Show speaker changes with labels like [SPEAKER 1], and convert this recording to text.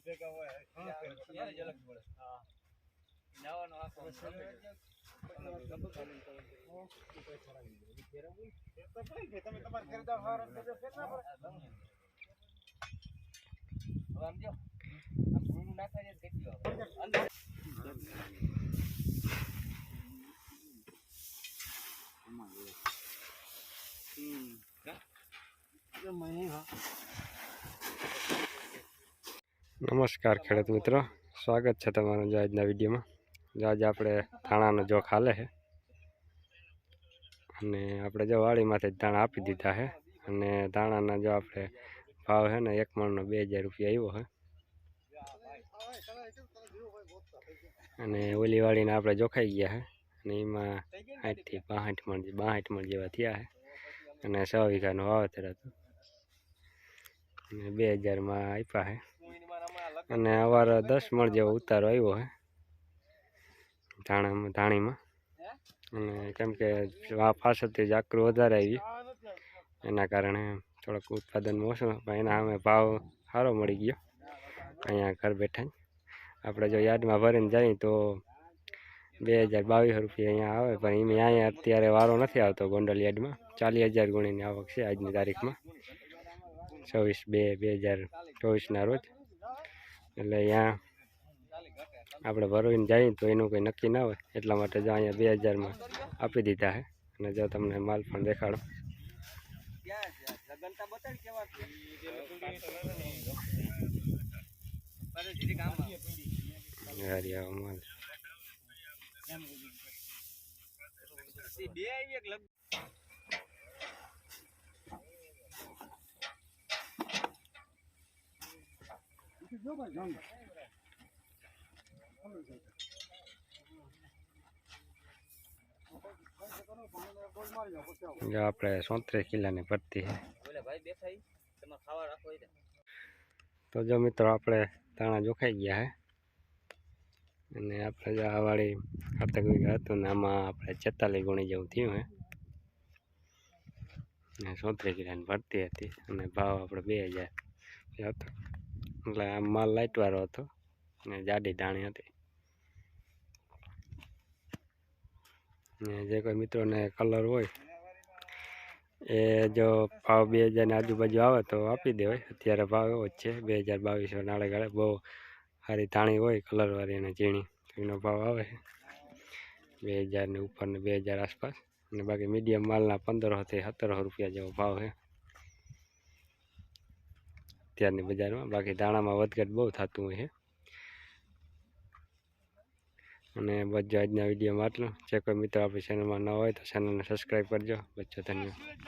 [SPEAKER 1] ભેગા હોય
[SPEAKER 2] ત્યારે જ અલગ મળે.
[SPEAKER 1] હા.
[SPEAKER 2] નાવાનો આખો
[SPEAKER 1] કે તમે તમારા જાઓ હારા તો ફેર ના પડે.
[SPEAKER 2] હવે આમ જો. આમ ભૂંડું નાખવા જાય તો કેટલું આવે. અંદર.
[SPEAKER 3] નમસ્કાર ખેડૂત મિત્રો. સ્વાગત છે તમારું જો આજના વિડીયોમાં. જો આજે આપણે ધાણાનો જોખ હાલે છે. અને આપણે જો વાડીમાંથી દાણા આપી દીધા છે. અને ધાણાના જો આપણે ભાવ છે ને એક મણનો બે હજાર રૂપિયા આવ્યો છે. અને ઓલી વાળીને આપણે જોખાઈ ગયા છે. અને એમાં આઠથી બાસઠ મણ બાસઠ મણ જેવા થયા છે. અને સો વીઘાનું વાવેતર હતું. અને બે હજારમાં આપ્યા છે. અને અવાર દસ મણ જેવો ઉતારો આવ્યો હે ધાણામાં ધાણીમાં. અને કેમ કે આ પાછળથી જાકરું વધારે આવી એના કારણે થોડોક ઉત્પાદન ઓછું, પણ એના સામે ભાવ સારો મળી ગયો. અહીંયા ઘર બેઠા આપણે જો યાર્ડમાં ભરીને જઈએ તો બે હજાર બાવીસો રૂપિયા અહીંયા આવે, પણ એમાં અહીંયા અત્યારે વારો નથી આવતો ગોંડલ યાર્ડમાં. ચાલીસ હજાર ગુણીની આવક છે આજની તારીખમાં. છવ્વીસ બે બે હજાર ચોવીસના રોજ. એટલે અહીંયા આપણે ભરવીને જઈએ તો એનું કંઈ નક્કી ના હોય. એટલા માટે જો અહીંયા બે હજારમાં આપી દીધા છે. અને જો તમને માલ પણ દેખાડો. માલ.
[SPEAKER 2] બે
[SPEAKER 3] જો આપણે સોત્રીસ કિલ્લાની ભરતી છે.
[SPEAKER 2] તો
[SPEAKER 3] જો મિત્રો આપણે તાણા જોખાઈ ગયા છે. અને આપણે જો આ વાળી ખાતક વીઘા હતું ને આમાં આપણે છેતાલીસ ગુણી જેવું થયું હે ને સોત્રીસ કિલ્લાની ભરતી હતી અને ભાવ આપણે બે હજાર હતો. એટલે આ માલ લાઇટવાળો હતો ને જાડી ધાણી હતી. ને જે કોઈ મિત્રોને કલર હોય, એ જો ભાવ બે હજારની આજુબાજુ આવે તો આપી દેવાય. અત્યારે ભાવ એવો જ છે, બે હજાર બાવીસો નાળે ગાળે બહુ સારી ધાણી હોય, કલરવાળી અને ઝીણી એનો ભાવ આવે બે હજારની ઉપર ને બે હજાર આસપાસ. અને બાકી મીડિયમ માલના પંદરસોથી સત્તરસો રૂપિયા જેવો ભાવ છે. અત્યારની બજારમાં. બાકી દાણામાં વધઘટ બહુ થતું હોય છે. અને જો આજના વિડીયોમાં આટલું જે કોઈ મિત્રો આપણી ચેનલમાં ન હોય તો ચેનલને સબસ્ક્રાઈબ કરજો. બચ્ચો ધન્યવાદ.